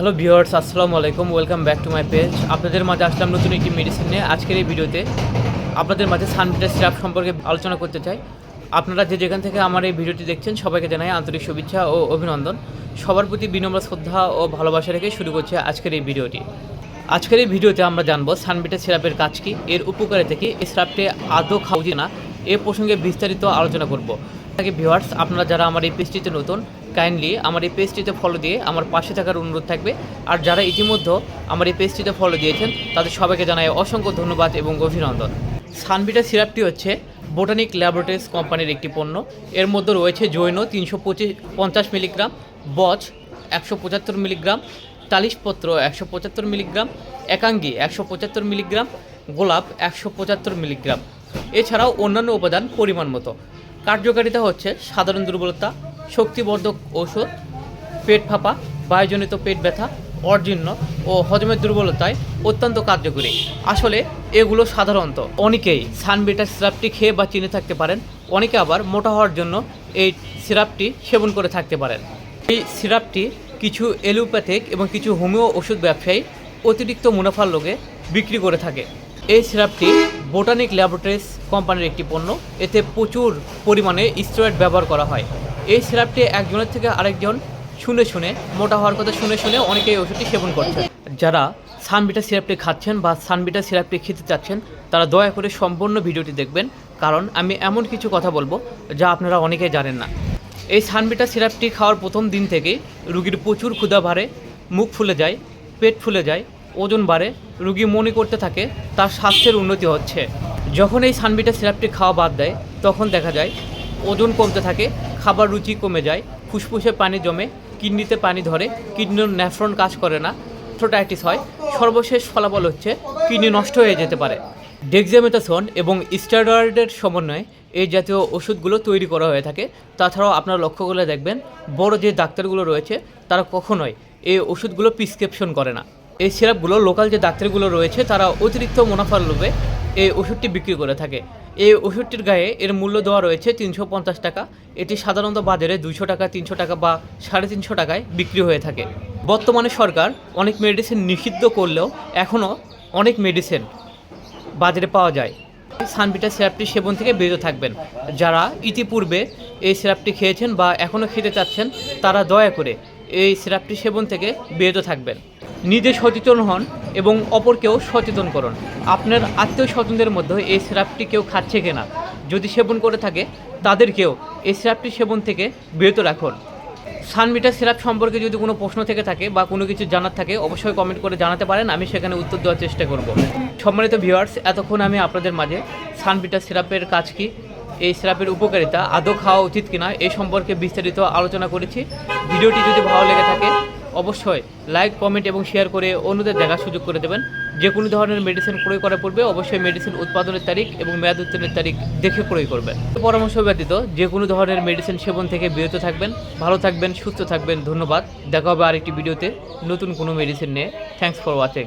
Hello viewers, আসসালামু আলাইকুম, welcome back to my page. আপনাদের মাঝে আসলাম নতুন একটি মেডিসিন নিয়ে আজকের এই ভিডিওতে। আপনাদের মাঝে সানভিটার সিরাপ সম্পর্কে আলোচনা করতে চাই। আপনারা যে যেখান থেকে আমার এই ভিডিওটি দেখছেন, সবাইকে জানাই আন্তরিক শুভেচ্ছা ও অভিনন্দন। সবার প্রতি বিনম্র শ্রদ্ধা ও ভালোবাসা রেখে শুরু করছে আজকের এই ভিডিওটি। আজকের এই ভিডিওতে আমরা জানব সানবিটা সিরাপের কাজ কি, এর উপকারিতা কি, এই সিরাপটি আদৌ খাওয়া না, এ প্রসঙ্গে বিস্তারিত আলোচনা করব। তাকে ভিউয়ার্স আপনারা যারা আমার এই পেজটিতে নতুন কাইন্ডলি আমার এই পেজটিতে ফলো দিয়ে আমার পাশে থাকার অনুরোধ থাকবে। আর যারা ইতিমধ্যে আমার এই পেজটিতে ফলো দিয়েছেন, তাদের সবাইকে জানাই অসংখ্য ধন্যবাদ এবং অভিনন্দন। সানবিটা সিরাপটি হচ্ছে বোটানিক ল্যাবরেটরিজ কোম্পানির একটি পণ্য। এর মধ্যে রয়েছে জৈন তিনশো পঁচিশ, পঞ্চাশ মিলিগ্রাম, বচ একশো পঁচাত্তর মিলিগ্রাম, তালিশপত্র একশো পঁচাত্তর মিলিগ্রাম, একাঙ্গি একশো পঁচাত্তর মিলিগ্রাম, গোলাপ একশো পঁচাত্তর মিলিগ্রাম। এছাড়াও অন্যান্য উপাদান পরিমাণ মতো। কার্যকারিতা হচ্ছে সাধারণ দুর্বলতা, শক্তিবর্ধক ঔষধ, পেট ফাঁপা, বায়ুজনিত পেট ব্যথা অর্জীর্ণ ও হজমের দুর্বলতায় অত্যন্ত কার্যকরী। আসলে এগুলো সাধারণত অনেকেই সানবিটার সিরাপটি খেয়ে বা চিনে থাকতে পারেন, অনেকে আবার মোটা হওয়ার জন্য এই সিরাপটি সেবন করে থাকতে পারেন। এই সিরাপটি কিছু এলোপ্যাথিক এবং কিছু হোমিও ওষুধ ব্যবসায়ী অতিরিক্ত মুনাফার লোকে বিক্রি করে থাকে। এই সিরাপটি বোটানিক ল্যাবরেটরিজ কোম্পানির একটি পণ্য। এতে প্রচুর পরিমাণে স্টেরয়েড ব্যবহার করা হয়। এই সিরাপটি একজনের থেকে আরেকজন শুনে শুনে, মোটা হওয়ার কথা শুনে শুনে অনেকেই ওষুধটি সেবন করছে যারা সানবিটা সিরাপটি খাচ্ছেন বা সানবিটা সিরাপটি খেতে চাচ্ছেন, তারা দয়া করে সম্পূর্ণ ভিডিওটি দেখবেন। কারণ আমি এমন কিছু কথা বলব যা আপনারা অনেকেই জানেন না। এই সানবিটা সিরাপটি খাওয়ার প্রথম দিন থেকেই রুগীর প্রচুর ক্ষুধা ভারে মুখ ফুলে যায়, পেট ফুলে যায় ওজন বাড়ে, রুগী মনে করতে থাকে তার স্বাস্থ্যের উন্নতি হচ্ছে। যখন এই সানবিটা সিরাপটি খাওয়া বাদ দেয়, তখন দেখা যায় ওজন কমতে থাকে, খাবার রুচি কমে যায়, ফুসফুসে পানি জমে, কিডনিতে পানি ধরে, কিডনির ন্যাফ্রন কাজ করে না, থ্রোটাইটিস হয়। সর্বশেষ ফলাফল হচ্ছে কিডনি নষ্ট হয়ে যেতে পারে। ডেক্সামেথাসন এবং স্টেরয়েডের সমন্বয়ে এই জাতীয় ওষুধগুলো তৈরি করা হয়ে থাকে। তাছাড়াও আপনারা লক্ষ্য করলে দেখবেন, বড় যে ডাক্তারগুলো রয়েছে, তারা কখনোই এই ওষুধগুলো প্রিসক্রিপশন করে না। এই সিরাপগুলো লোকাল যে ডাক্তারগুলো রয়েছে, তারা অতিরিক্ত মুনাফার লোভে এই ওষুধটি বিক্রি করে থাকে। এই ওষুধটির গায়ে এর মূল্য দেওয়া রয়েছে তিনশো পঞ্চাশ টাকা। এটি সাধারণত বাজারে দুশো টাকা, তিনশো টাকা বা সাড়ে তিনশো টাকায় বিক্রি হয়ে থাকে। বর্তমানে সরকার অনেক মেডিসিন নিষিদ্ধ করলেও এখনও অনেক মেডিসিন বাজারে পাওয়া যায়। সানবিটা সিরাপটি সেবন থেকে বিরত থাকবেন। যারা ইতিপূর্বে এই সিরাপটি খেয়েছেন বা এখনও খেতে চাচ্ছেন, তারা দয়া করে এই সিরাপটি সেবন থেকে বিরত থাকবেন। নিজে সচেতন হন এবং অপরকেও সচেতন করুন। আপনার আত্মীয় স্বজনদের মধ্যে এই সিরাপটি কেউ খাচ্ছে কিনা, যদি সেবন করে থাকে, তাদেরকেও এই সিরাপটি সেবন থেকে বিরত রাখুন। সানমিটার সিরাপ সম্পর্কে যদি কোনো প্রশ্ন থেকে থাকে বা কোনো কিছু জানার থাকে, অবশ্যই কমেন্ট করে জানাতে পারেন, আমি সেখানে উত্তর দেওয়ার চেষ্টা করব। সম্মানিত ভিউয়ার্স এতক্ষণ আমি আপনাদের মাঝে সানবিটার সিরাপের কাজ কি, এই সিরাপের উপকারিতা, আদৌ খাওয়া উচিত কিনা, এই সম্পর্কে বিস্তারিত আলোচনা করেছি। ভিডিওটি যদি ভালো লেগে থাকে অবশ্যই লাইক কমেন্ট এবং শেয়ার করে অন্যদের দেখার সুযোগ করে দেবেন। যে কোনো ধরনের মেডিসিন ক্রয় করার পূর্বে অবশ্যই মেডিসিন উৎপাদনের তারিখ এবং মেয়াদ উত্তীর্ণের তারিখ দেখে ক্রয় করবেন। পরামর্শ ব্যতীত যে কোনো ধরনের মেডিসিন সেবন থেকে বিরত থাকবেন। ভালো থাকবেন, সুস্থ থাকবেন। ধন্যবাদ। দেখা হবে আরেকটি ভিডিওতে নতুন কোনো মেডিসিন নিয়ে। Thanks for watching